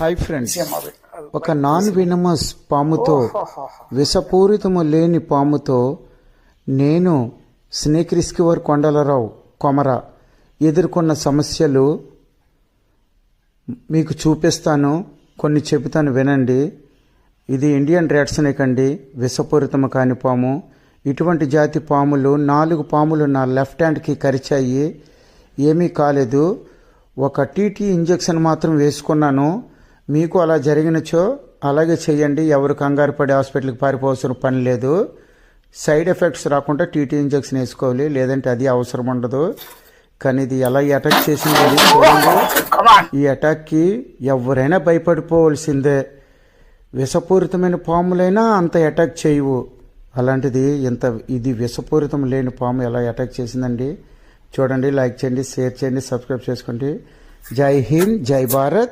Hi friends ఒక non venomous పాముతో విషపూరితము లేని పాముతో నేను స్నేక్ రిస్కివర్ కొండలరావు కొమర ఎదుర్కొన్న సమస్యలు మీకు చూపిస్తాను. కొన్ని చెబుతాను వినండి. ఇది ఇండియన్ రెడ్ స్నేక్ అండి విషపూరితము కాని పాము. ఇటువంటి జాతి పాములు నాలుగు పాములు నా లెఫ్ట్ హ్యాండ్కి కరిచాయి. ఏమీ కాలేదు. ఒక టీటీ ఇంజెక్షన్ మాత్రం వేసుకున్నాను. మీకు అలా జరిగినచో అలాగే చేయండి. ఎవరు కంగారు పడి హాస్పిటల్కి పారిపోవాల్సిన పని లేదు. సైడ్ ఎఫెక్ట్స్ రాకుండా టీటీ ఇంజెక్షన్ వేసుకోవాలి. లేదంటే అది అవసరం ఉండదు. కానీ ఇది ఎలా అటాక్ చేసింది ఈ అటాక్కి ఎవరైనా భయపడిపోవలసిందే. విషపూరితమైన పాములైనా అంత అటాక్ చేయవు. అలాంటిది ఇంత ఇది విషపూరితం లేని పాము ఎలా అటాక్ చేసిందండి? చూడండి లైక్ చేయండి షేర్ చేయండి సబ్స్క్రైబ్ చేసుకోండి. జై హింద్ జై భారత్.